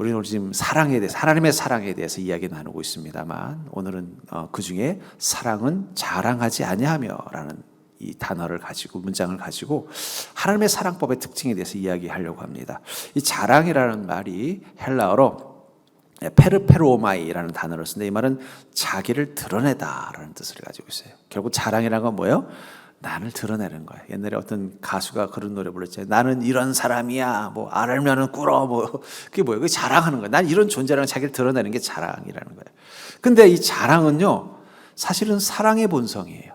우리는 오늘 지금 사랑에 대해서 하나님의 사랑에 대해서 이야기 나누고 있습니다만 오늘은 어, 그 중에 사랑은 자랑하지 아니하며라는 이 단어를 가지고 문장을 가지고 하나님의 사랑법의 특징에 대해서 이야기하려고 합니다. 이 자랑이라는 말이 헬라어로 페르페로마이라는 단어를 쓰는데 이 말은 자기를 드러내다라는 뜻을 가지고 있어요. 결국 자랑이라는 건 뭐예요? 나를 드러내는 거예요. 옛날에 어떤 가수가 그런 노래 불렀잖아요. 나는 이런 사람이야. 뭐 알면은 꿇어. 뭐 그게 뭐예요? 그게 자랑하는 거예요. 난 이런 존재라는 자기를 드러내는 게 자랑이라는 거예요. 근데 이 자랑은요. 사실은 사랑의 본성이에요.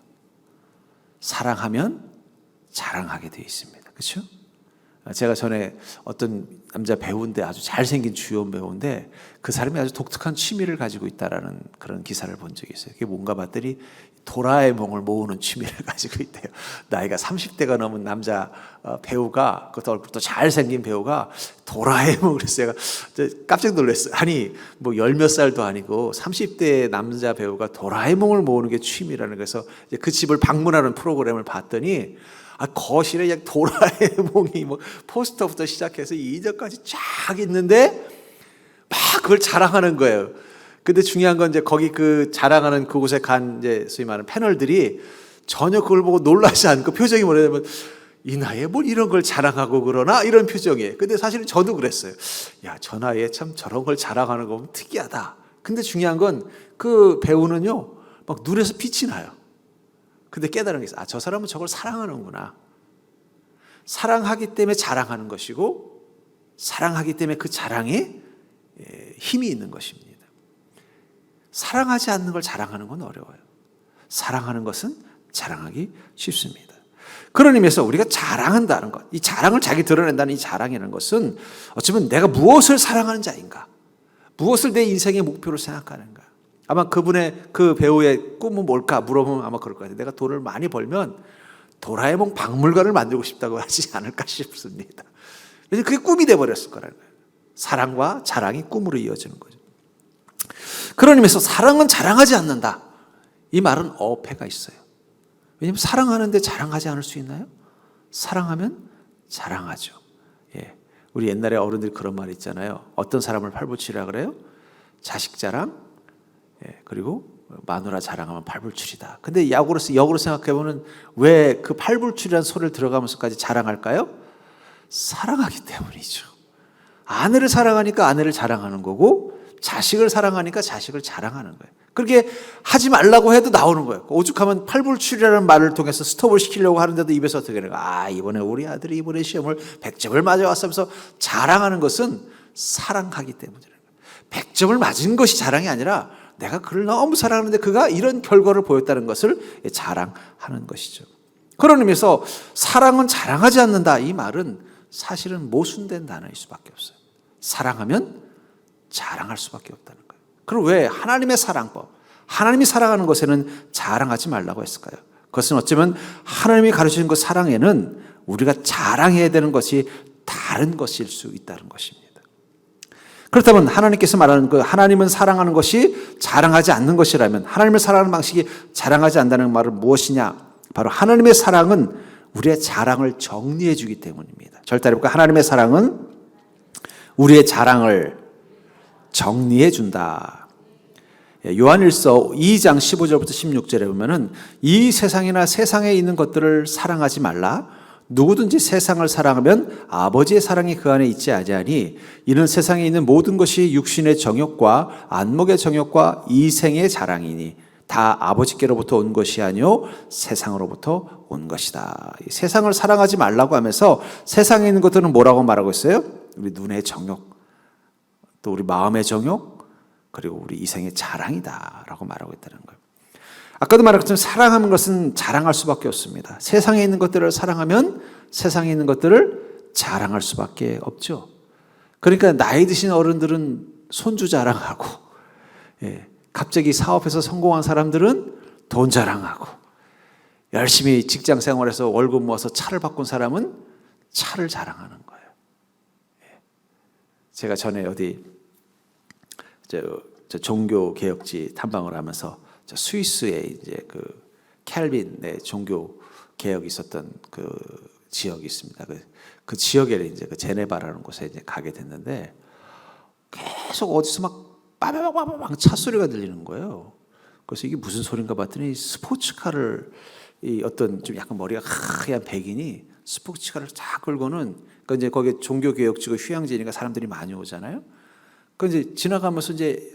사랑하면 자랑하게 되어 있습니다. 그렇죠? 제가 전에 어떤 남자 배우인데 아주 잘생긴 주연 배우인데 그 사람이 아주 독특한 취미를 가지고 있다라는 그런 기사를 본 적이 있어요. 그게 뭔가 봤더니 도라에몽을 모으는 취미를 가지고 있대요. 나이가 30대가 넘은 남자 어, 배우가 그것도 얼굴 또 잘생긴 배우가 도라에몽을 했어요. 깜짝 놀랐어요. 아니 뭐 열 몇 살도 아니고 30대 남자 배우가 도라에몽을 모으는 게 취미라는 거에서 그 집을 방문하는 프로그램을 봤더니 아, 거실에 도라에몽이 뭐 포스터부터 시작해서 이절까지 쫙 있는데 막 그걸 자랑하는 거예요. 근데 중요한 건 이제 거기 그 자랑하는 그곳에 간 이제 소위 말하는 패널들이 전혀 그걸 보고 놀라지 않고 표정이 뭐냐면 이 나이에 뭘 이런 걸 자랑하고 그러나 이런 표정이에요. 근데 사실은 저도 그랬어요. 야, 저 나이에 참 저런 걸 자랑하는 거 보면 특이하다. 근데 중요한 건 그 배우는요, 막 눈에서 빛이 나요. 근데 깨달은 게 있어요. 아, 저 사람은 저걸 사랑하는구나. 사랑하기 때문에 자랑하는 것이고, 사랑하기 때문에 그 자랑에 예, 힘이 있는 것입니다. 사랑하지 않는 걸 자랑하는 건 어려워요. 사랑하는 것은 자랑하기 쉽습니다. 그런 의미에서 우리가 자랑한다는 것, 이 자랑을 자기 드러낸다는 이 자랑이라는 것은 어쩌면 내가 무엇을 사랑하는 자인가, 무엇을 내 인생의 목표로 생각하는가. 아마 그분의 그 배우의 꿈은 뭘까 물어보면 아마 그럴 것 같아요. 내가 돈을 많이 벌면 도라에몽 박물관을 만들고 싶다고 하지 않을까 싶습니다. 그래서 그게 꿈이 돼 버렸을 거라는 거예요. 사랑과 자랑이 꿈으로 이어지는 거죠. 그런 의미에서 사랑은 자랑하지 않는다. 이 말은 어폐가 있어요. 왜냐하면 사랑하는데 자랑하지 않을 수 있나요? 사랑하면 자랑하죠. 예. 우리 옛날에 어른들이 그런 말 있잖아요. 어떤 사람을 팔불출이라 그래요? 자식 자랑, 예. 그리고 마누라 자랑하면 팔불출이다. 근데 역으로, 역으로 생각해보면 왜 그 팔불출이라는 소리를 들어가면서까지 자랑할까요? 사랑하기 때문이죠. 아내를 사랑하니까 아내를 자랑하는 거고, 자식을 사랑하니까 자식을 자랑하는 거예요. 그렇게 하지 말라고 해도 나오는 거예요. 오죽하면 팔불출이라는 말을 통해서 스톱을 시키려고 하는데도 입에서 어떻게 되는 아, 이번에 우리 아들이 이번에 시험을 100점을 맞아왔으면서 자랑하는 것은 사랑하기 때문이라는 거예요. 100점을 맞은 것이 자랑이 아니라 내가 그를 너무 사랑하는데 그가 이런 결과를 보였다는 것을 자랑하는 것이죠. 그런 의미에서 사랑은 자랑하지 않는다. 이 말은 사실은 모순된 단어일 수밖에 없어요. 사랑하면 자랑할 수밖에 없다는 거예요. 그럼 왜 하나님의 사랑법, 하나님이 사랑하는 것에는 자랑하지 말라고 했을까요? 그것은 어쩌면 하나님이 가르치는 그 사랑에는 우리가 자랑해야 되는 것이 다른 것일 수 있다는 것입니다. 그렇다면 하나님께서 말하는 그 하나님은 사랑하는 것이 자랑하지 않는 것이라면 하나님을 사랑하는 방식이 자랑하지 않는다는 말은 무엇이냐? 바로 하나님의 사랑은 우리의 자랑을 정리해 주기 때문입니다. 절대로 하나님의 사랑은 우리의 자랑을 정리해 준다. 예, 요한일서 2장 15절부터 16절에 보면은 이 세상이나 세상에 있는 것들을 사랑하지 말라. 누구든지 세상을 사랑하면 아버지의 사랑이 그 안에 있지 아니하니 이는 세상에 있는 모든 것이 육신의 정욕과 안목의 정욕과 이생의 자랑이니 다 아버지께로부터 온 것이 아니요 세상으로부터 온 것이다. 세상을 사랑하지 말라고 하면서 세상에 있는 것들은 뭐라고 말하고 있어요? 우리 눈의 정욕, 또 우리 마음의 정욕, 그리고 우리 이생의 자랑이다라고 말하고 있다는 거예요. 아까도 말했지만 사랑하는 것은 자랑할 수밖에 없습니다. 세상에 있는 것들을 사랑하면 세상에 있는 것들을 자랑할 수밖에 없죠. 그러니까 나이 드신 어른들은 손주 자랑하고, 예, 갑자기 사업에서 성공한 사람들은 돈 자랑하고, 열심히 직장 생활에서 월급 모아서 차를 바꾼 사람은 차를 자랑하는 거예요. 예. 제가 전에 어디 저, 저 종교 개혁지 탐방을 하면서 저 스위스에 이제 그 캘빈의 종교 개혁이 있었던 그 지역이 있습니다. 그, 그 지역에 이제 그 제네바라는 곳에 이제 가게 됐는데 계속 어디서 막 빠바바바바방 차 소리가 들리는 거예요. 그래서 이게 무슨 소린가 봤더니 스포츠카를 이 어떤 좀 약간 머리가 하얀 백인이 스포츠카를 쫙 끌고는 그 이제 거기 종교개혁지고 휴양지니까 사람들이 많이 오잖아요. 그 이제 지나가면서 이제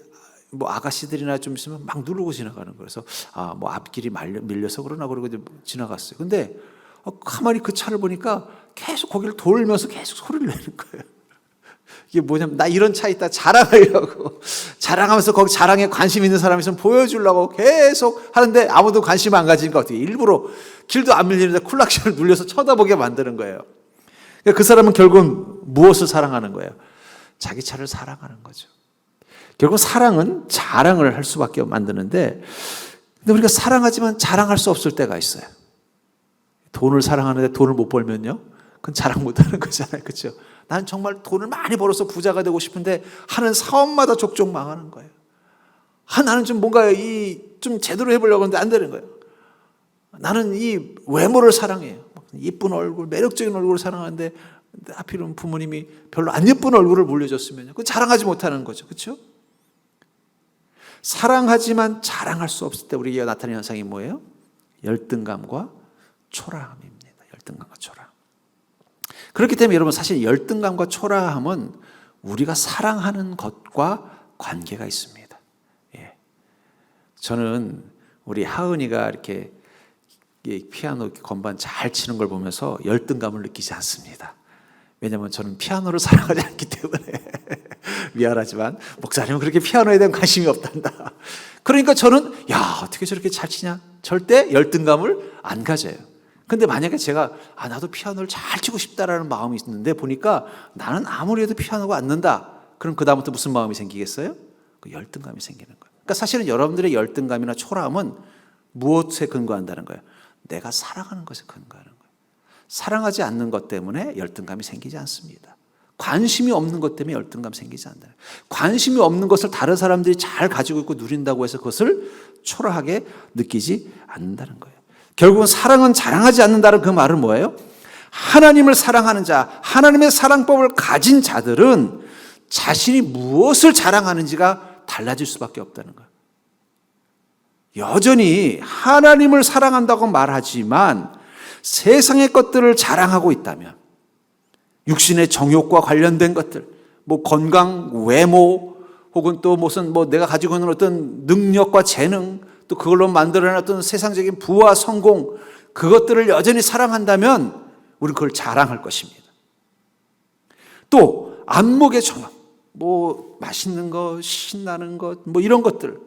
뭐 아가씨들이나 좀 있으면 막 누르고 지나가는. 그래서 아 뭐 앞길이 말려, 밀려서 그러나 그러고 이제 지나갔어요. 근데 어, 가만히 그 차를 보니까 계속 거기를 돌면서 계속 소리를 내는 거예요. 이게 뭐냐면 나 이런 차 있다 자랑하려고 자랑하면서 거기 자랑에 관심 있는 사람이 있으면 보여주려고 계속 하는데 아무도 관심 안 가지니까 어떻게 일부러 길도 안 밀리는데 쿨락션을 눌려서 쳐다보게 만드는 거예요. 그러니까 그 사람은 결국 무엇을 사랑하는 거예요? 자기 차를 사랑하는 거죠. 결국 사랑은 자랑을 할 수밖에 만드는데 근데 우리가 사랑하지만 자랑할 수 없을 때가 있어요. 돈을 사랑하는데 돈을 못 벌면요? 그건 자랑 못 하는 거잖아요. 그렇죠? 난 정말 돈을 많이 벌어서 부자가 되고 싶은데 하는 사업마다 족족 망하는 거예요. 아, 나는 좀 뭔가 이 좀 제대로 해보려고 하는데 안 되는 거예요. 나는 이 외모를 사랑해요. 이쁜 얼굴, 매력적인 얼굴을 사랑하는데 하필은 부모님이 별로 안 예쁜 얼굴을 물려줬으면요. 그 자랑하지 못하는 거죠. 그렇죠? 사랑하지만 자랑할 수 없을 때 우리에게 나타나는 현상이 뭐예요? 열등감과 초라함입니다. 열등감과 초라함. 그렇기 때문에 여러분 사실 열등감과 초라함은 우리가 사랑하는 것과 관계가 있습니다. 예. 저는 우리 하은이가 이렇게 피아노 건반 잘 치는 걸 보면서 열등감을 느끼지 않습니다. 왜냐하면 저는 피아노를 사랑하지 않기 때문에 미안하지만 목사님은 그렇게 피아노에 대한 관심이 없단다. 그러니까 저는 야 어떻게 저렇게 잘 치냐 절대 열등감을 안 가져요. 근데 만약에 제가 아 나도 피아노를 잘 치고 싶다라는 마음이 있는데 보니까 나는 아무리 해도 피아노가 안 는다. 그럼 그 다음부터 무슨 마음이 생기겠어요? 그 열등감이 생기는 거예요. 그러니까 사실은 여러분들의 열등감이나 초라함은 무엇에 근거한다는 거예요? 내가 사랑하는 것에 근거하는. 사랑하지 않는 것 때문에 열등감이 생기지 않습니다. 관심이 없는 것 때문에 열등감 생기지 않는다. 관심이 없는 것을 다른 사람들이 잘 가지고 있고 누린다고 해서 그것을 초라하게 느끼지 않는다는 거예요. 결국은 사랑은 자랑하지 않는다는 그 말은 뭐예요? 하나님을 사랑하는 자, 하나님의 사랑법을 가진 자들은 자신이 무엇을 자랑하는지가 달라질 수밖에 없다는 거예요. 여전히 하나님을 사랑한다고 말하지만 세상의 것들을 자랑하고 있다면 육신의 정욕과 관련된 것들, 뭐 건강, 외모, 혹은 또 무슨 뭐 내가 가지고 있는 어떤 능력과 재능, 또 그걸로 만들어낸 세상적인 부와 성공, 그것들을 여전히 사랑한다면 우리는 그걸 자랑할 것입니다. 또 안목의 정욕, 뭐 맛있는 것, 신나는 것, 뭐 이런 것들,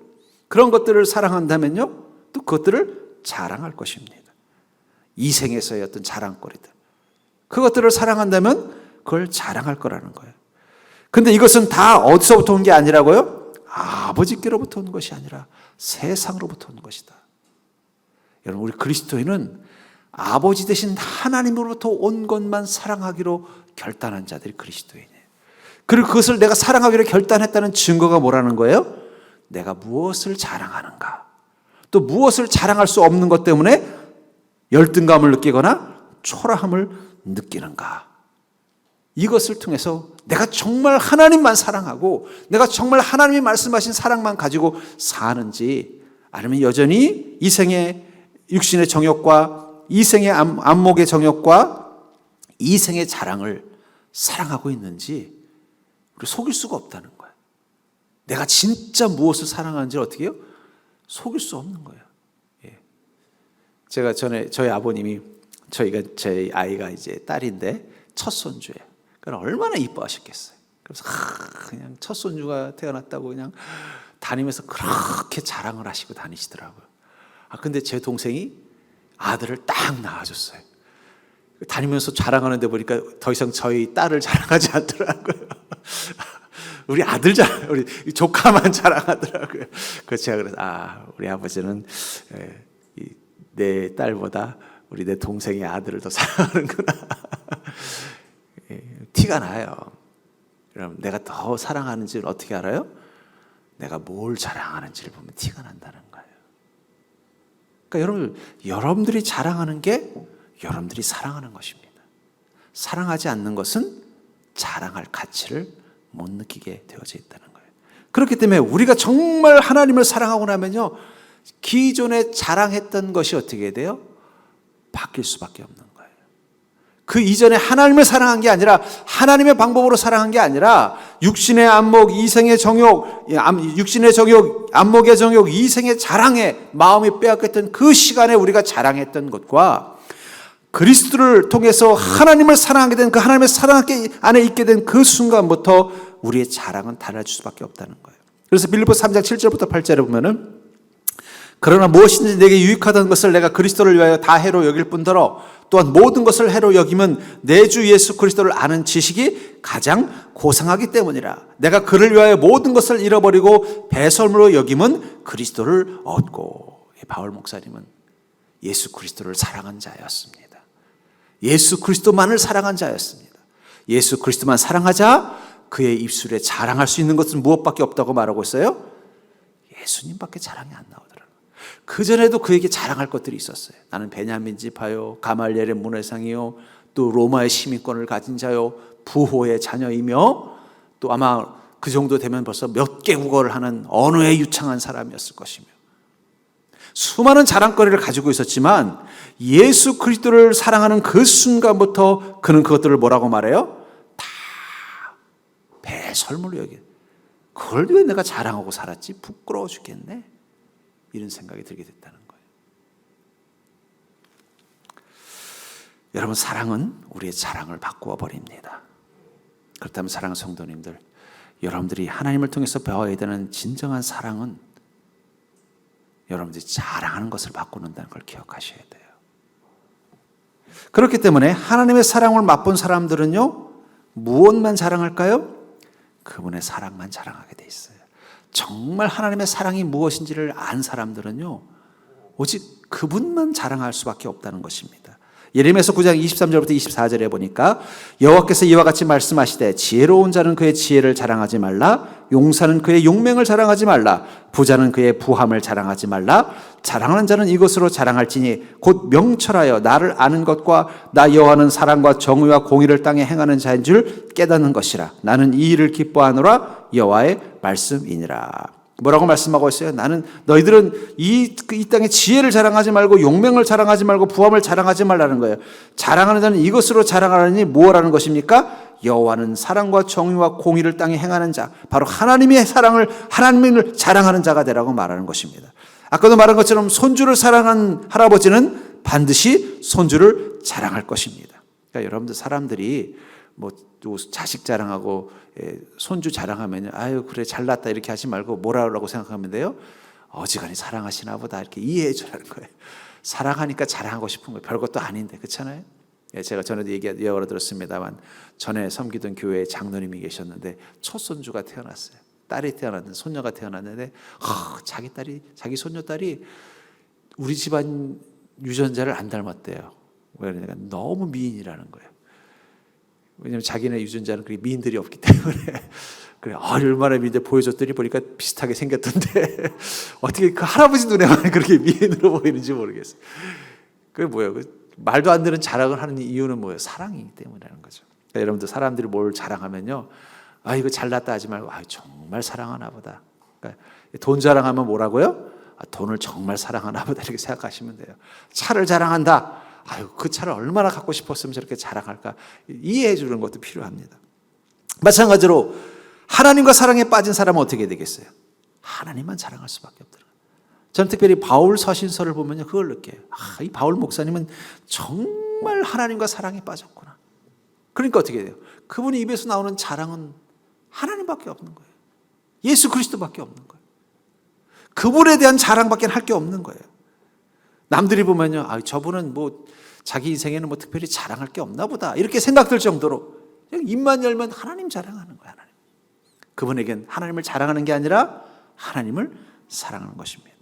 그런 것들을 사랑한다면요, 또 그것들을 자랑할 것입니다. 이 생에서의 어떤 자랑거리들. 그것들을 사랑한다면 그걸 자랑할 거라는 거예요. 근데 이것은 다 어디서부터 온 게 아니라고요? 아버지께로부터 온 것이 아니라 세상으로부터 온 것이다. 여러분, 우리 그리스도인은 아버지 대신 하나님으로부터 온 것만 사랑하기로 결단한 자들이 그리스도인이에요. 그리고 그것을 내가 사랑하기로 결단했다는 증거가 뭐라는 거예요? 내가 무엇을 자랑하는가? 또 무엇을 자랑할 수 없는 것 때문에 열등감을 느끼거나 초라함을 느끼는가? 이것을 통해서 내가 정말 하나님만 사랑하고 내가 정말 하나님이 말씀하신 사랑만 가지고 사는지 아니면 여전히 이생의 육신의 정욕과 이생의 안목의 정욕과 이생의 자랑을 사랑하고 있는지 우리 속일 수가 없다는 거예요. 내가 진짜 무엇을 사랑하는지 어떻게 해요? 속일 수 없는 거예요. 예. 제가 전에 저희 아버님이 저희가 제 아이가 이제 딸인데 첫 손주예요. 그럼 얼마나 이뻐하셨겠어요. 그래서 그냥 첫 손주가 태어났다고 그냥 다니면서 그렇게 자랑을 하시고 다니시더라고요. 아 근데 제 동생이 아들을 딱 낳아줬어요. 다니면서 자랑하는데 보니까 더 이상 저희 딸을 자랑하지 않더라고요. 우리 아들 자랑, 우리 조카만 자랑하더라고요. 그래서 제가 그래서 아 우리 아버지는 내 딸보다 우리 내 동생의 아들을 더 사랑하는구나. 티가 나요. 여러분, 내가 더 사랑하는지를 어떻게 알아요? 내가 뭘 자랑하는지를 보면 티가 난다는 거예요. 그러니까 여러분, 여러분들이 자랑하는 게 여러분들이 사랑하는 것입니다. 사랑하지 않는 것은 자랑할 가치를 못 느끼게 되어져 있다는 거예요. 그렇기 때문에 우리가 정말 하나님을 사랑하고 나면요. 기존에 자랑했던 것이 어떻게 돼요? 바뀔 수밖에 없는 거예요. 그 이전에 하나님을 사랑한 게 아니라 하나님의 방법으로 사랑한 게 아니라 육신의 안목, 이생의 정욕, 육신의 정욕, 안목의 정욕, 이생의 자랑에 마음이 빼앗겼던 그 시간에 우리가 자랑했던 것과 그리스도를 통해서 하나님을 사랑하게 된 그 하나님의 사랑 안에 있게 된 그 순간부터 우리의 자랑은 달라질 수밖에 없다는 거예요. 그래서 빌립보 3장 7절부터 8절에 보면은 그러나 무엇인지 내게 유익하던 것을 내가 그리스도를 위하여 다 해로 여길 뿐더러 또한 모든 것을 해로 여기면 내 주 예수 그리스도를 아는 지식이 가장 고상하기 때문이라. 내가 그를 위하여 모든 것을 잃어버리고 배설물로 여기면 그리스도를 얻고. 바울 목사님은 예수 그리스도를 사랑한 자였습니다. 예수 그리스도만을 사랑한 자였습니다. 예수 그리스도만 사랑하자 그의 입술에 자랑할 수 있는 것은 무엇밖에 없다고 말하고 있어요? 예수님밖에 자랑이 안 나오더라고요. 그 전에도 그에게 자랑할 것들이 있었어요. 나는 베냐민 지파요, 가말리엘의 문회상이요, 또 로마의 시민권을 가진 자요, 부호의 자녀이며 또 아마 그 정도 되면 벌써 몇 개 국어를 하는 언어에 유창한 사람이었을 것이며 수많은 자랑거리를 가지고 있었지만 예수 그리스도를 사랑하는 그 순간부터 그는 그것들을 뭐라고 말해요? 다 배설물로 여기. 그걸 왜 내가 자랑하고 살았지? 부끄러워 죽겠네. 이런 생각이 들게 됐다는 거예요. 여러분 사랑은 우리의 자랑을 바꾸어 버립니다. 그렇다면 사랑하는 성도님들, 여러분들이 하나님을 통해서 배워야 되는 진정한 사랑은 여러분들이 자랑하는 것을 바꾸는다는 걸 기억하셔야 돼요. 그렇기 때문에 하나님의 사랑을 맛본 사람들은요, 무엇만 자랑할까요? 그분의 사랑만 자랑하게 돼 있어요. 정말 하나님의 사랑이 무엇인지를 안 사람들은요, 오직 그분만 자랑할 수밖에 없다는 것입니다. 예레미야서 9장 23절부터 24절에 보니까 여호와께서 이와 같이 말씀하시되 지혜로운 자는 그의 지혜를 자랑하지 말라 용사는 그의 용맹을 자랑하지 말라 부자는 그의 부함을 자랑하지 말라 자랑하는 자는 이것으로 자랑할지니 곧 명철하여 나를 아는 것과 나 여호와는 사랑과 정의와 공의를 땅에 행하는 자인 줄 깨닫는 것이라 나는 이 일을 기뻐하노라 여호와의 말씀이니라 뭐라고 말씀하고 있어요? 나는 너희들은 이, 이 땅의 지혜를 자랑하지 말고 용맹을 자랑하지 말고 부함을 자랑하지 말라는 거예요. 자랑하는 자는 이것으로 자랑하느니 무엇라는 것입니까? 여호와는 사랑과 정의와 공의를 땅에 행하는 자, 바로 하나님의 사랑을 하나님을 자랑하는 자가 되라고 말하는 것입니다. 아까도 말한 것처럼 손주를 사랑한 할아버지는 반드시 손주를 자랑할 것입니다. 그러니까 여러분들 사람들이 뭐또 자식 자랑하고 예, 손주 자랑하면 아유 그래 잘났다 이렇게 하지 말고 뭐라고 생각하면 돼요. 어지간히 사랑하시나 보다 이렇게 이해해 주라는 거예요. 사랑하니까 자랑하고 싶은 거예요. 별것도 아닌데 그렇잖아요. 예, 제가 전에도 얘기 여러 들었습니다만 전에 섬기던 교회에 장로님이 계셨는데 첫 손주가 태어났어요. 딸이 태어났는데 손녀가 태어났는데 어, 자기 딸이 자기 손녀 딸이 우리 집안 유전자를 안 닮았대요. 왜냐면 너무 미인이라는 거예요. 왜냐하면 자기네 유전자는 그렇게 미인들이 없기 때문에 그래 아, 얼마나 미인데 보여줬더니 보니까 비슷하게 생겼던데 어떻게 그 할아버지 눈에만 그렇게 미인으로 보이는지 모르겠어요. 그게 뭐예요? 그 말도 안 되는 자랑을 하는 이유는 뭐예요? 사랑이기 때문이라는 거죠. 그러니까 여러분들 사람들이 뭘 자랑하면요, 아 이거 잘났다 하지 말고 아 정말 사랑하나 보다. 그러니까 돈 자랑하면 뭐라고요? 아, 돈을 정말 사랑하나 보다 이렇게 생각하시면 돼요. 차를 자랑한다. 아유, 그 차를 얼마나 갖고 싶었으면 저렇게 자랑할까? 이해해 주는 것도 필요합니다. 마찬가지로 하나님과 사랑에 빠진 사람은 어떻게 되겠어요? 하나님만 자랑할 수밖에 없더라고요. 저는 특별히 바울 서신서를 보면요, 그걸 느껴요. 아, 이 바울 목사님은 정말 하나님과 사랑에 빠졌구나. 그러니까 어떻게 돼요? 그분의 입에서 나오는 자랑은 하나님밖에 없는 거예요. 예수 그리스도밖에 없는 거예요. 그분에 대한 자랑밖에 할 게 없는 거예요. 남들이 보면요, 아, 저분은 뭐 자기 인생에는 뭐 특별히 자랑할 게 없나 보다. 이렇게 생각될 정도로 입만 열면 하나님 자랑하는 거야, 하나님. 그분에겐 하나님을 자랑하는 게 아니라 하나님을 사랑하는 것입니다.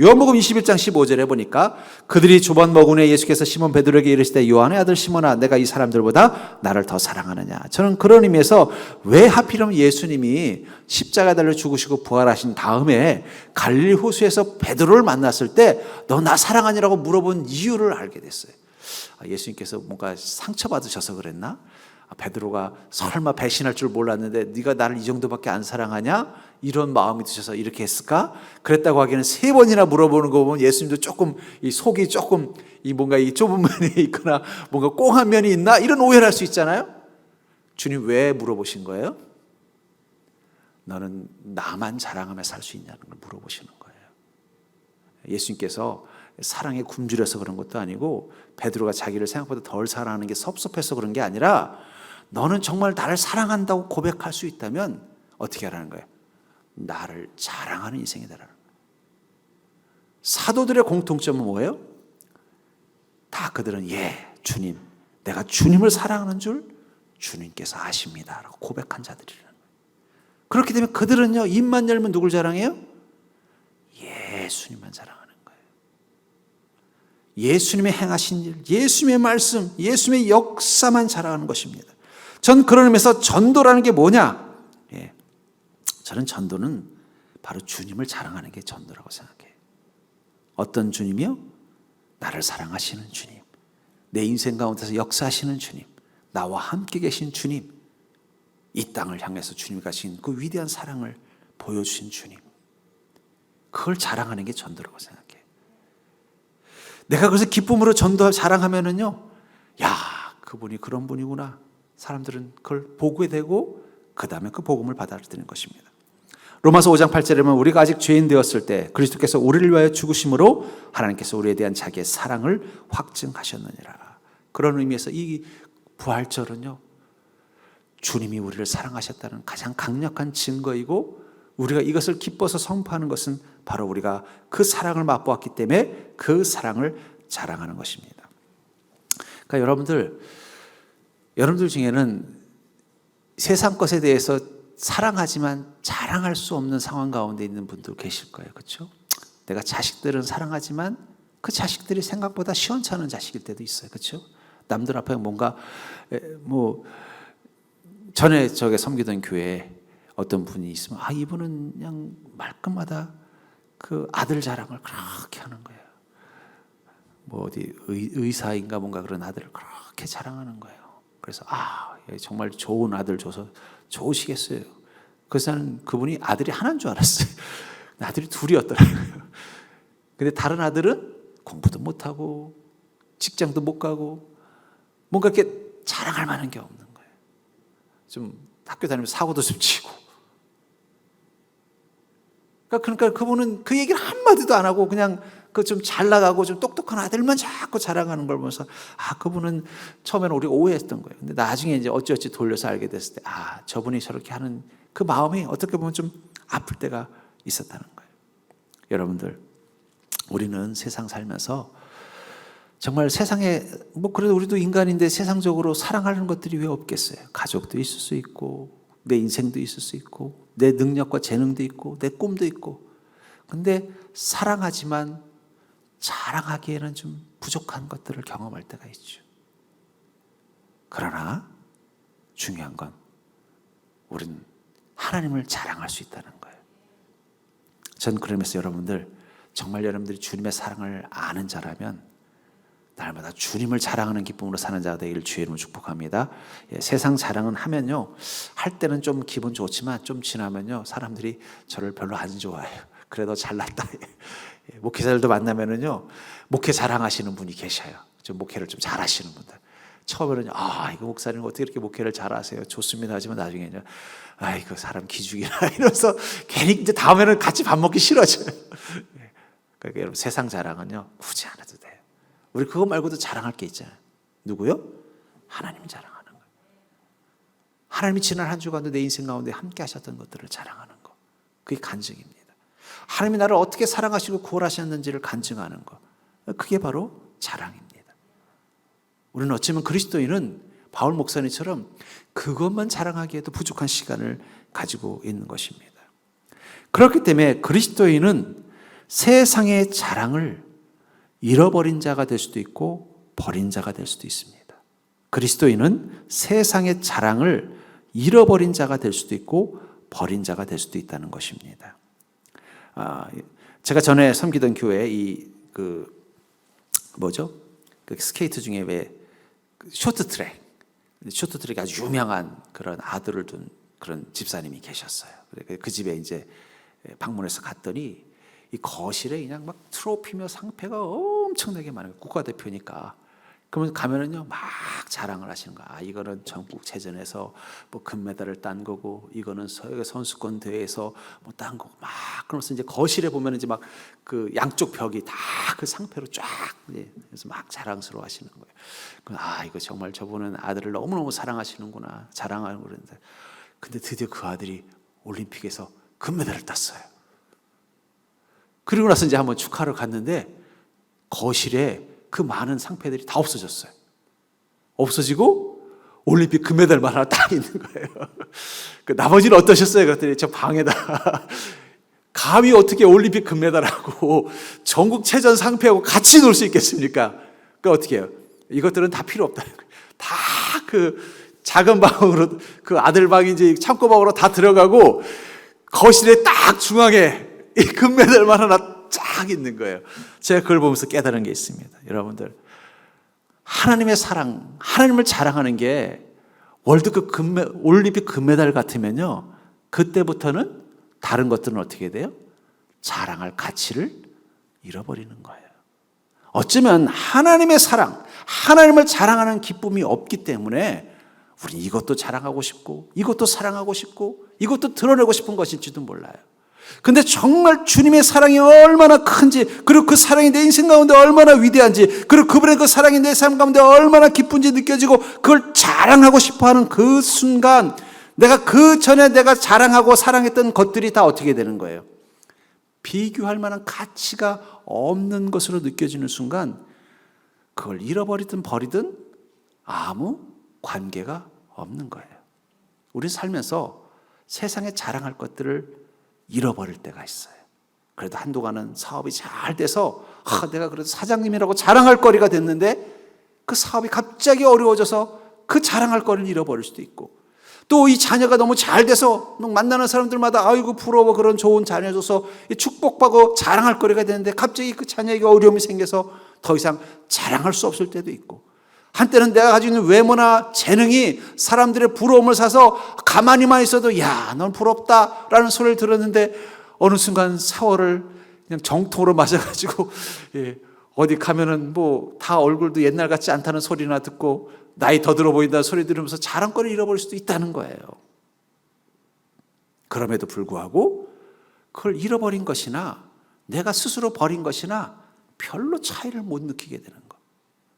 요한복음 21장 15절에 보니까 그들이 조반 먹은 후 예수께서 시몬 베드로에게 이르시되 요한의 아들 시몬아 내가 이 사람들보다 나를 더 사랑하느냐? 저는 그런 의미에서 왜 하필이면 예수님이 십자가 달려 죽으시고 부활하신 다음에 갈릴리 호수에서 베드로를 만났을 때 너 나 사랑하니라고 물어본 이유를 알게 됐어요. 아, 예수님께서 뭔가 상처받으셔서 그랬나? 아, 베드로가 설마 배신할 줄 몰랐는데 네가 나를 이 정도밖에 안 사랑하냐? 이런 마음이 드셔서 이렇게 했을까? 그랬다고 하기에는 세 번이나 물어보는 거 보면 예수님도 조금 이 속이 조금 이 뭔가 이 좁은 면이 있거나 뭔가 꽁한 면이 있나 이런 오해를 할 수 있잖아요. 주님 왜 물어보신 거예요? 너는 나만 자랑하며 살 수 있냐는 걸 물어보시는 거예요. 예수님께서 사랑에 굶주려서 그런 것도 아니고 베드로가 자기를 생각보다 덜 사랑하는 게 섭섭해서 그런 게 아니라 너는 정말 나를 사랑한다고 고백할 수 있다면 어떻게 하라는 거예요? 나를 자랑하는 인생이 거예요. 사도들의 공통점은 뭐예요? 다 그들은 예, 주님, 내가 주님을 사랑하는 줄 주님께서 아십니다라고 고백한 자들이라는 거예요. 그렇기 때문에 그들은요 입만 열면 누굴 자랑해요? 예수님만 자랑하는 거예요. 예수님의 행하신 일, 예수님의 말씀, 예수님의 역사만 자랑하는 것입니다. 전 그런 의미에서 전도라는 게 뭐냐? 예. 저는 전도는 바로 주님을 자랑하는 게 전도라고 생각해요. 어떤 주님이요? 나를 사랑하시는 주님. 내 인생 가운데서 역사하시는 주님. 나와 함께 계신 주님. 이 땅을 향해서 주님이 가신 그 위대한 사랑을 보여주신 주님. 그걸 자랑하는 게 전도라고 생각해요. 내가 그래서 기쁨으로 전도 자랑하면은요, 야, 그분이 그런 분이구나. 사람들은 그걸 보게 되고, 그 다음에 그 복음을 받아들이는 것입니다. 로마서 5장 8절에 보면 우리가 아직 죄인 되었을 때 그리스도께서 우리를 위하여 죽으심으로 하나님께서 우리에 대한 자기의 사랑을 확증하셨느니라. 그런 의미에서 이 부활절은요, 주님이 우리를 사랑하셨다는 가장 강력한 증거이고 우리가 이것을 기뻐서 선포하는 것은 바로 우리가 그 사랑을 맛보았기 때문에 그 사랑을 자랑하는 것입니다. 그러니까 여러분들 여러분들 중에는 세상 것에 대해서 사랑하지만 자랑할 수 없는 상황 가운데 있는 분들 계실 거예요. 그렇죠? 내가 자식들은 사랑하지만 그 자식들이 생각보다 시원찮은 자식일 때도 있어요. 그렇죠? 남들 앞에 뭔가 뭐 전에 저게 섬기던 교회에 어떤 분이 있으면 아 이분은 그냥 말끝마다 그 아들 자랑을 그렇게 하는 거예요. 뭐 어디 의, 의사인가 뭔가 그런 아들을 그렇게 자랑하는 거예요. 그래서 아 정말 좋은 아들 줘서 좋으시겠어요. 그래서 그분이 아들이 하나인 줄 알았어요. 아들이 둘이었더라고요. 근데 다른 아들은 공부도 못하고 직장도 못 가고 뭔가 이렇게 자랑할 만한 게 없는 거예요. 좀 학교 다니면서 사고도 좀 치고. 그러니까, 그러니까 그분은 그 얘기를 한마디도 안 하고 그냥 그 좀 잘 나가고 좀 똑똑한 아들만 자꾸 자랑하는 걸 보면서 아, 그분은 처음에는 우리가 오해했던 거예요. 근데 나중에 이제 어찌어찌 돌려서 알게 됐을 때 아, 저분이 저렇게 하는 그 마음이 어떻게 보면 좀 아플 때가 있었다는 거예요. 여러분들, 우리는 세상 살면서 정말 세상에 뭐 그래도 우리도 인간인데 세상적으로 사랑하는 것들이 왜 없겠어요? 가족도 있을 수 있고 내 인생도 있을 수 있고 내 능력과 재능도 있고 내 꿈도 있고 근데 사랑하지만 자랑하기에는 좀 부족한 것들을 경험할 때가 있죠. 그러나 중요한 건 우리는 하나님을 자랑할 수 있다는 거예요. 전 그러면서 여러분들 정말 여러분들이 주님의 사랑을 아는 자라면 날마다 주님을 자랑하는 기쁨으로 사는 자가 되기를 주의 이름으로 축복합니다. 예, 세상 자랑은 하면요 할 때는 좀 기분 좋지만 좀 지나면요 사람들이 저를 별로 안 좋아해요. 그래도 잘났다. 예, 목회자들도 만나면은요 목회 자랑하시는 분이 계셔요. 좀 목회를 좀 잘하시는 분들. 처음에는 아 이거 목사님 어떻게 이렇게 목회를 잘하세요? 좋습니다 하지만 나중에는 아이그 사람 기죽이나 이러면서 괜히 이제 다음에는 같이 밥 먹기 싫어져요. 예, 그러니까 여러분 세상 자랑은요 굳이 안 해도 돼요. 우리 그거 말고도 자랑할 게 있잖아요. 누구요? 하나님 자랑하는 거예요. 하나님이 지난 한 주간도 내 인생 가운데 함께 하셨던 것들을 자랑하는 거. 그게 간증입니다. 하나님이 나를 어떻게 사랑하시고 구원하셨는지를 간증하는 것. 그게 바로 자랑입니다. 우리는 어쩌면 그리스도인은 바울 목사님처럼 그것만 자랑하기에도 부족한 시간을 가지고 있는 것입니다. 그렇기 때문에 그리스도인은 세상의 자랑을 잃어버린 자가 될 수도 있고 버린 자가 될 수도 있습니다. 그리스도인은 세상의 자랑을 잃어버린 자가 될 수도 있고 버린 자가 될 수도 있다는 것입니다. 아, 제가 전에 섬기던 교회 이그 뭐죠? 그 스케이트 중에 왜그 쇼트트랙 쇼트트랙이 아주 유명한 그런 아들을 둔 그런 집사님이 계셨어요. 그 집에 이제 방문해서 갔더니 이 거실에 그냥 막 트로피며 상패가 엄청나게 많아요. 국가대표니까. 그러면 가면은요 막 자랑을 하시는 거야. 아, 이거는 전국체전에서 뭐 금메달을 딴 거고, 이거는 서해 선수권 대회에서 뭐 딴 거고, 막 그러면서 이제 거실에 보면 이제 막 그 양쪽 벽이 다 그 상패로 쫙 예, 그래서 막 자랑스러워 하시는 거예요. 아 이거 정말 저분은 아들을 너무 너무 사랑하시는구나 자랑하는 그러는데, 근데 드디어 그 아들이 올림픽에서 금메달을 땄어요. 그리고 나서 이제 한번 축하를 갔는데 거실에 그 많은 상패들이 다 없어졌어요. 없어지고 올림픽 금메달만 하나 딱 있는 거예요. 그 나머지는 어떠셨어요? 그랬더니 저 방에다 감히 어떻게 올림픽 금메달하고 전국 체전 상패하고 같이 놀 수 있겠습니까? 그 어떻게 해요? 이것들은 다 필요 없다는 거예요. 다 그 작은 방으로 그 아들 이제 창고 방으로 다 들어가고 거실에 딱 중앙에 이 금메달만 하나 쫙 있는 거예요. 제가 그걸 보면서 깨달은 게 있습니다. 여러분들 하나님의 사랑, 하나님을 자랑하는 게 월드컵 금메, 올림픽 금메달 같으면요. 그때부터는 다른 것들은 어떻게 돼요? 자랑할 가치를 잃어버리는 거예요. 어쩌면 하나님의 사랑, 하나님을 자랑하는 기쁨이 없기 때문에 우리 이것도 자랑하고 싶고, 이것도 사랑하고 싶고, 이것도 드러내고 싶은 것일지도 몰라요. 근데 정말 주님의 사랑이 얼마나 큰지, 그리고 그 사랑이 내 인생 가운데 얼마나 위대한지, 그리고 그분의 그 사랑이 내 삶 가운데 얼마나 기쁜지 느껴지고, 그걸 자랑하고 싶어 하는 그 순간, 내가 그 전에 내가 자랑하고 사랑했던 것들이 다 어떻게 되는 거예요? 비교할 만한 가치가 없는 것으로 느껴지는 순간, 그걸 잃어버리든 버리든 아무 관계가 없는 거예요. 우리 살면서 세상에 자랑할 것들을 잃어버릴 때가 있어요. 그래도 한동안은 사업이 잘 돼서 아, 내가 그래도 사장님이라고 자랑할 거리가 됐는데 그 사업이 갑자기 어려워져서 그 자랑할 거리를 잃어버릴 수도 있고 또 이 자녀가 너무 잘 돼서 만나는 사람들마다 아이고 부러워 그런 좋은 자녀 줘서 축복받고 자랑할 거리가 되는데 갑자기 그 자녀에게 어려움이 생겨서 더 이상 자랑할 수 없을 때도 있고 한때는 내가 가지고 있는 외모나 재능이 사람들의 부러움을 사서 가만히만 있어도 야, 넌 부럽다라는 소리를 들었는데 어느 순간 사월을 그냥 정통으로 맞아가지고 예, 어디 가면은 뭐 다 얼굴도 옛날 같지 않다는 소리나 듣고 나이 더 들어 보인다는 소리 들으면서 자랑거리 잃어버릴 수도 있다는 거예요. 그럼에도 불구하고 그걸 잃어버린 것이나 내가 스스로 버린 것이나 별로 차이를 못 느끼게 되는 거.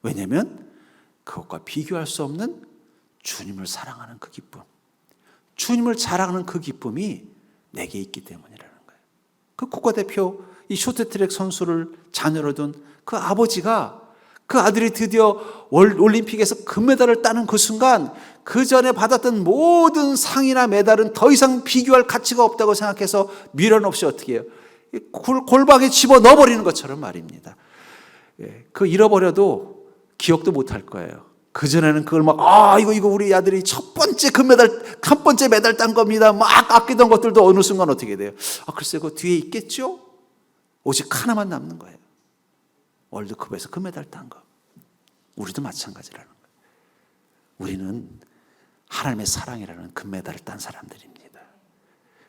왜냐면 그것과 비교할 수 없는 주님을 사랑하는 그 기쁨. 주님을 자랑하는 그 기쁨이 내게 있기 때문이라는 거예요. 그 국가대표 이 쇼트트랙 선수를 자녀로 둔 그 아버지가 그 아들이 드디어 올림픽에서 금메달을 따는 그 순간 그 전에 받았던 모든 상이나 메달은 더 이상 비교할 가치가 없다고 생각해서 미련 없이 어떻게 해요? 골방에 집어 넣어버리는 것처럼 말입니다. 예, 그 잃어버려도 기억도 못 할 거예요. 그전에는 그걸 막, 아, 이거, 이거 우리 아들이 첫 번째 금메달, 첫 번째 메달 딴 겁니다. 막 아끼던 것들도 어느 순간 어떻게 돼요? 아, 글쎄, 그 뒤에 있겠죠? 오직 하나만 남는 거예요. 월드컵에서 금메달 딴 거. 우리도 마찬가지라는 거예요. 우리는 하나님의 사랑이라는 금메달을 딴 사람들입니다.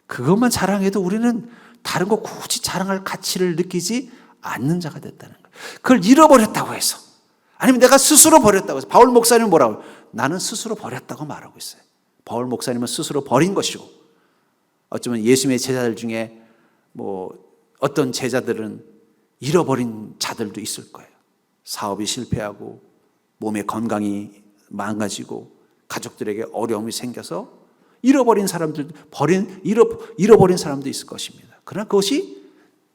그것만 자랑해도 우리는 다른 거 굳이 자랑할 가치를 느끼지 않는 자가 됐다는 거예요. 그걸 잃어버렸다고 해서 아니면 내가 스스로 버렸다고 해서 바울 목사님은 뭐라고 나는 스스로 버렸다고 말하고 있어요. 바울 목사님은 스스로 버린 것이고 어쩌면 예수님의 제자들 중에 뭐 어떤 제자들은 잃어버린 자들도 있을 거예요. 사업이 실패하고 몸의 건강이 망가지고 가족들에게 어려움이 생겨서 잃어버린 사람들 버린 잃어 잃어버린 사람도 있을 것입니다. 그러나 그것이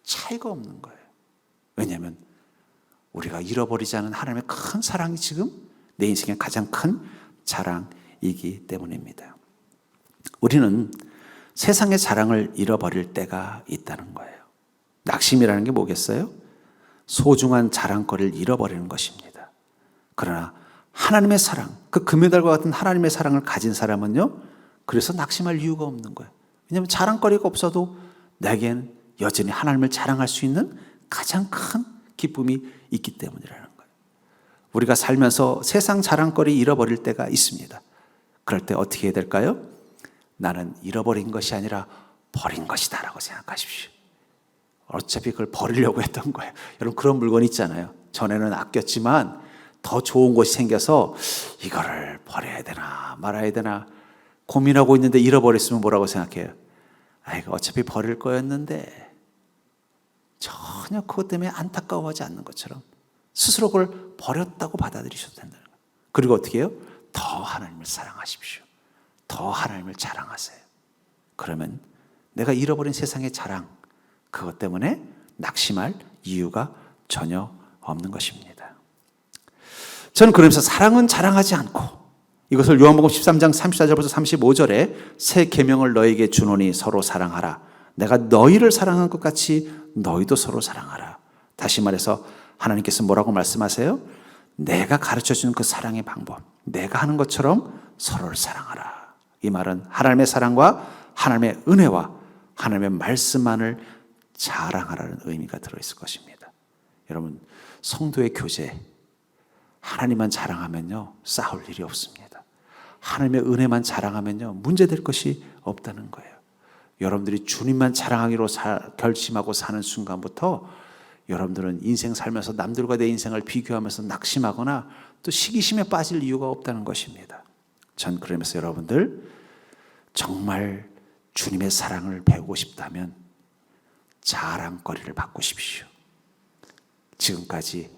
차이가 없는 거예요. 왜냐하면 우리가 잃어버리지 않은 하나님의 큰 사랑이 지금 내 인생의 가장 큰 자랑이기 때문입니다. 우리는 세상의 자랑을 잃어버릴 때가 있다는 거예요. 낙심이라는 게 뭐겠어요? 소중한 자랑거리를 잃어버리는 것입니다. 그러나 하나님의 사랑, 그 금메달과 같은 하나님의 사랑을 가진 사람은요, 그래서 낙심할 이유가 없는 거예요. 왜냐하면 자랑거리가 없어도 내겐 여전히 하나님을 자랑할 수 있는 가장 큰 기쁨이 있기 때문이라는 거예요. 우리가 살면서 세상 자랑거리 잃어버릴 때가 있습니다. 그럴 때 어떻게 해야 될까요? 나는 잃어버린 것이 아니라 버린 것이다 라고 생각하십시오. 어차피 그걸 버리려고 했던 거예요. 여러분 그런 물건 있잖아요. 전에는 아꼈지만 더 좋은 것이 생겨서 이거를 버려야 되나 말아야 되나 고민하고 있는데 잃어버렸으면 뭐라고 생각해요? 아이고 어차피 버릴 거였는데 전혀 그것 때문에 안타까워하지 않는 것처럼 스스로 그걸 버렸다고 받아들이셔도 된다는 거예요. 그리고 어떻게 해요? 더 하나님을 사랑하십시오. 더 하나님을 자랑하세요. 그러면 내가 잃어버린 세상의 자랑 그것 때문에 낙심할 이유가 전혀 없는 것입니다. 저는 그러면서 사랑은 자랑하지 않고 이것을 요한복음 13장 34절부터 35절에 새 계명을 너에게 주노니 서로 사랑하라. 내가 너희를 사랑한 것 같이 너희도 서로 사랑하라. 다시 말해서 하나님께서 뭐라고 말씀하세요? 내가 가르쳐 주는 그 사랑의 방법, 내가 하는 것처럼 서로를 사랑하라. 이 말은 하나님의 사랑과 하나님의 은혜와 하나님의 말씀만을 자랑하라는 의미가 들어있을 것입니다. 여러분, 성도의 교제, 하나님만 자랑하면요, 싸울 일이 없습니다. 하나님의 은혜만 자랑하면요, 문제될 것이 없다는 거예요. 여러분들이 주님만 자랑하기로 사, 결심하고 사는 순간부터 여러분들은 인생 살면서 남들과 내 인생을 비교하면서 낙심하거나 또 시기심에 빠질 이유가 없다는 것입니다. 전 그러면서 여러분들 정말 주님의 사랑을 배우고 싶다면 자랑거리를 바꾸십시오. 지금까지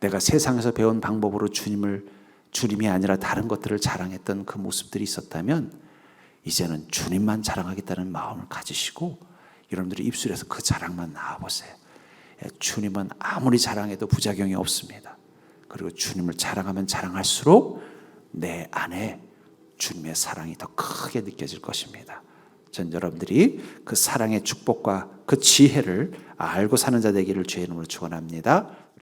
내가 세상에서 배운 방법으로 주님을 주님이 아니라 다른 것들을 자랑했던 그 모습들이 있었다면 이제는 주님만 자랑하겠다는 마음을 가지시고 여러분들이 입술에서 그 자랑만 나와 보세요. 예, 주님은 아무리 자랑해도 부작용이 없습니다. 그리고 주님을 자랑하면 자랑할수록 내 안에 주님의 사랑이 더 크게 느껴질 것입니다. 전 여러분들이 그 사랑의 축복과 그 지혜를 알고 사는 자 되기를 주의 이름으로 축원합니다.